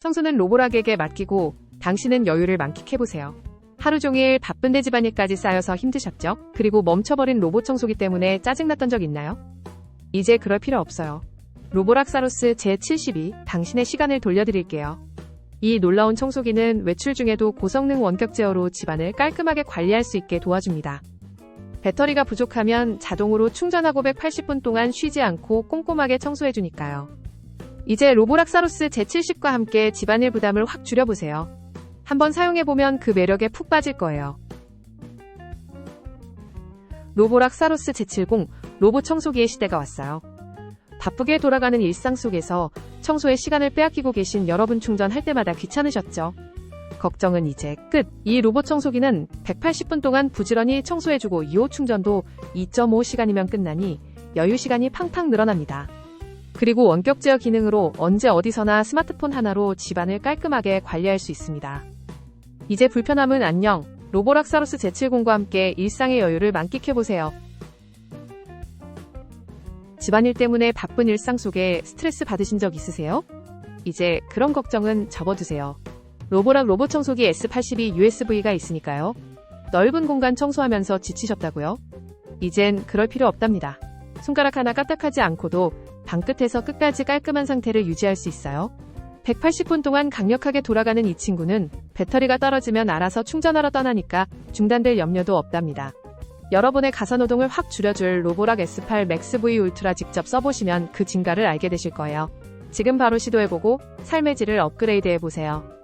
청소는 로보락에게 맡기고 당신은 여유를 만끽해보세요. 하루 종일 바쁜데 집안일까지 쌓여서 힘드셨죠? 그리고 멈춰버린 로봇 청소기 때문에 짜증났던 적 있나요? 이제 그럴 필요 없어요. 로보락 사로스 제72 당신의 시간을 돌려드릴게요. 이 놀라운 청소기는 외출 중에도 고성능 원격 제어로 집안을 깔끔하게 관리할 수 있게 도와줍니다. 배터리가 부족하면 자동으로 충전하고 180분 동안 쉬지 않고 꼼꼼하게 청소해주니까요. 이제 로보락 사로스 제70과 함께 집안일 부담을 확 줄여보세요. 한번 사용해보면 그 매력에 푹 빠질 거예요. 로보락 사로스 제70 로봇 청소기의 시대가 왔어요. 바쁘게 돌아가는 일상 속에서 청소에 시간을 빼앗기고 계신 여러분 충전할 때마다 귀찮으셨죠? 걱정은 이제 끝. 이 로봇 청소기는 180분 동안 부지런히 청소해주고 2호 충전도 2.5시간이면 끝나니 여유 시간이 팡팡 늘어납니다. 그리고 원격 제어 기능으로 언제 어디서나 스마트폰 하나로 집안을 깔끔하게 관리할 수 있습니다. 이제 불편함은 안녕. 로보락 사로스 제70과 함께 일상의 여유를 만끽해보세요. 집안일 때문에 바쁜 일상 속에 스트레스 받으신 적 있으세요? 이제 그런 걱정은 접어두세요. 로보락 로봇 청소기 S82 USV가 있으니까요. 넓은 공간 청소하면서 지치셨다고요? 이젠 그럴 필요 없답니다. 손가락 하나 까딱하지 않고도 방끝에서 끝까지 깔끔한 상태를 유지할 수 있어요. 180분 동안 강력하게 돌아가는 이 친구는 배터리가 떨어지면 알아서 충전하러 떠나니까 중단될 염려도 없답니다. 여러분의 가사노동을 확 줄여줄 로보락 S8 맥스 V 울트라 직접 써보시면 그 진가를 알게 되실 거예요. 지금 바로 시도해보고 삶의 질을 업그레이드해보세요.